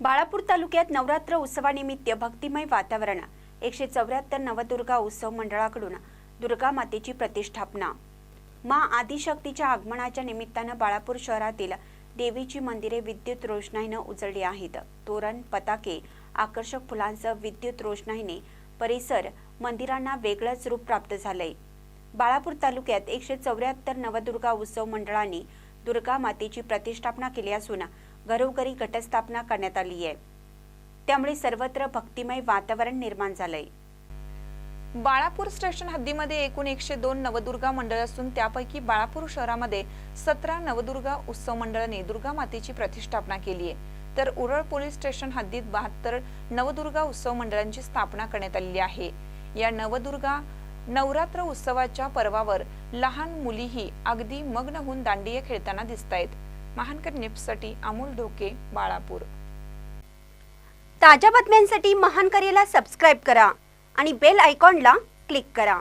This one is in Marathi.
बाळापूर तालुक्यात नवरात्र उत्सवानिमित्त भक्तिमय वातावरण. एकशे चौऱ्याहत्तर नवदुर्गा उत्सव मंडळाकडून दुर्गा मातेची प्रतिष्ठापना. मा आदिशक्तीच्या आगमनाच्या निमित्तानं बाळापूर शहरातील देवीची मंदिरे विद्युत रोषणाईनं उजळली आहेत. तोरण पताके आकर्षक फुलांसह विद्युत रोषणाईने परिसर मंदिरांना वेगळंच रूप प्राप्त झालंय. बाळापूर तालुक्यात एकशे चौऱ्याहत्तर नवदुर्गा उत्सव मंडळांनी दुर्गा मातेची प्रतिष्ठापना केली असून घरोघरी घटस्थापना करण्यात आली आहे. त्यामुळे सर्वत्र भक्तिमय वातावरण निर्माण झालंय. बाळापूर स्टेशन हद्दीमध्ये एकूण एकशे दोन नवदुर्गा मंडळ असून त्यापैकी बाळापूर शहरामध्ये सतरा नवदुर्गा उत्सव मंडळाने दुर्गा मातेची प्रतिष्ठापना केली आहे. तर उरळ पोलीस स्टेशन हद्दीत बहात्तर नवदुर्गा उत्सव मंडळांची स्थापना करण्यात आलेली आहे. या नवदुर्गा नवरात्र उत्सवाच्या पर्वावर लहान मुलीही अगदी मग्न होऊन दांडिया खेळताना दिसत आहेत महानकर निप्ससाठी अमोल ढोके बाळापूर. ताज्या बातम्यांसाठी महानकरेला सबस्क्राईब करा आणि बेल आयकॉनला क्लिक करा.